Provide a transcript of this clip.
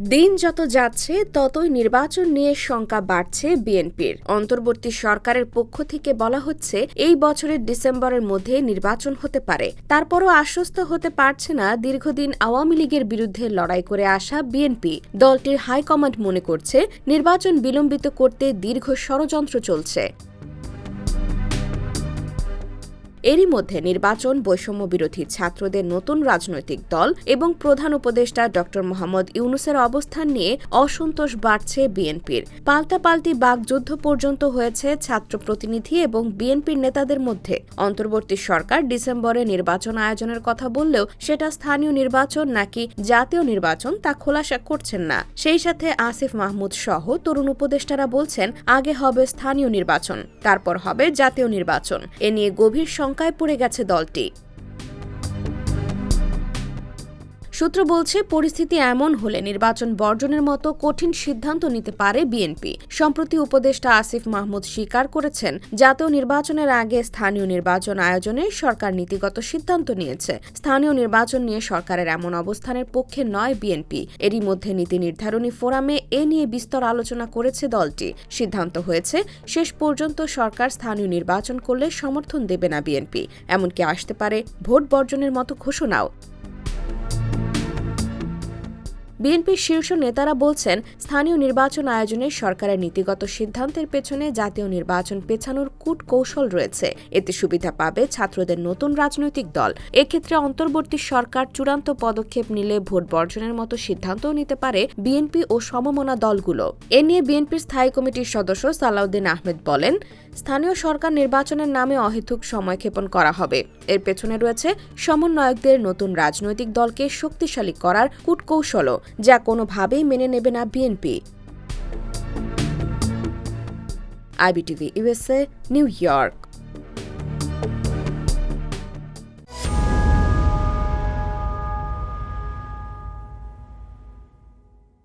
দিন যত যাচ্ছে, ততই নির্বাচন নিয়ে শঙ্কা বাড়ছে বিএনপির। অন্তর্বর্তী সরকারের পক্ষ থেকে বলা হচ্ছে, এই বছরের ডিসেম্বরের মধ্যে নির্বাচন হতে পারে। তারপরও আশ্বস্ত হতে পারছে না দীর্ঘদিন আওয়ামী লীগের বিরুদ্ধে লড়াই করে আসা বিএনপি। দলটির হাইকমান্ড মনে করছে, নির্বাচন বিলম্বিত করতে দীর্ঘ ষড়যন্ত্র চলছে। এরই মধ্যে নির্বাচন বৈষম্য বিরোধী ছাত্রদের নতুন রাজনৈতিক দল এবং প্রধান উপদেষ্টা ড মোহাম্মদ ইউনুসের অবস্থান নিয়ে অসন্তোষ বাড়ছে বিএনপির। পাল্টাপাল্টি বাগযুদ্ধ পর্যন্ত হয়েছে ছাত্র প্রতিনিধি এবং বিএনপির নেতাদের মধ্যে। অন্তর্বর্তী সরকার ডিসেম্বরে নির্বাচন আয়োজনের কথা বললেও সেটা স্থানীয় নির্বাচন নাকি জাতীয় নির্বাচন তা খোলাসা করছেন না। সেই সাথে আসিফ মাহমুদ সহ তরুণ উপদেষ্টারা বলছেন, আগে হবে স্থানীয় নির্বাচন, তারপর হবে জাতীয় নির্বাচন। এ নিয়ে গভীর শঙ্কায় পড়ে গেছে দলটি। সূত্র বলছে, পরিস্থিতি এমন হলে নির্বাচন বর্জনের মতো কঠিন সিদ্ধান্ত নিতে পারে বিএনপি। সম্প্রতি উপদেষ্টা আসিফ মাহমুদ স্বীকার করেছেন, জাতীয় নির্বাচনের আগে স্থানীয় নির্বাচন আয়োজনে সরকার নীতিগত সিদ্ধান্ত নিয়েছে। স্থানীয় নির্বাচন নিয়ে সরকারের এমন অবস্থানের পক্ষে নয় বিএনপি। এরই মধ্যে নীতি নির্ধারণী ফোরামে এ নিয়ে বিস্তর আলোচনা করেছে দলটি। সিদ্ধান্ত হয়েছে, শেষ পর্যন্ত সরকার স্থানীয় নির্বাচন করলে সমর্থন দেবে না বিএনপি। এমনকি আসতে পারে ভোট বর্জনের মতো ঘোষণাও। বিএনপির শীর্ষ নেতারা বলছেন, স্থানীয় নির্বাচন আয়োজনে সরকারের নীতিগত সিদ্ধান্তের পেছনে জাতীয় নির্বাচন পেছানোর কূট কৌশল রয়েছে। এতে সুবিধা পাবে ছাত্রদের নতুন রাজনৈতিক দল। এক্ষেত্রে অন্তর্বর্তী সরকার চূড়ান্ত পদক্ষেপ নিলে ভোট বর্জনের মতো সিদ্ধান্তও নিতে পারে বিএনপি ও সমমনা দলগুলো। এ নিয়ে বিএনপির স্থায়ী কমিটির সদস্য সালাউদ্দিন আহমেদ বলেন, স্থানীয় সরকার নির্বাচনের নামে অহেতুক সময়ক্ষেপণ করা হবে। এর পেছনে রয়েছে সমন্বয়কদের নতুন রাজনৈতিক দলকে শক্তিশালী করার কূটকৌশলও। যা কোনোভাবেই মেনে নেবে না BNP IBTV USA New York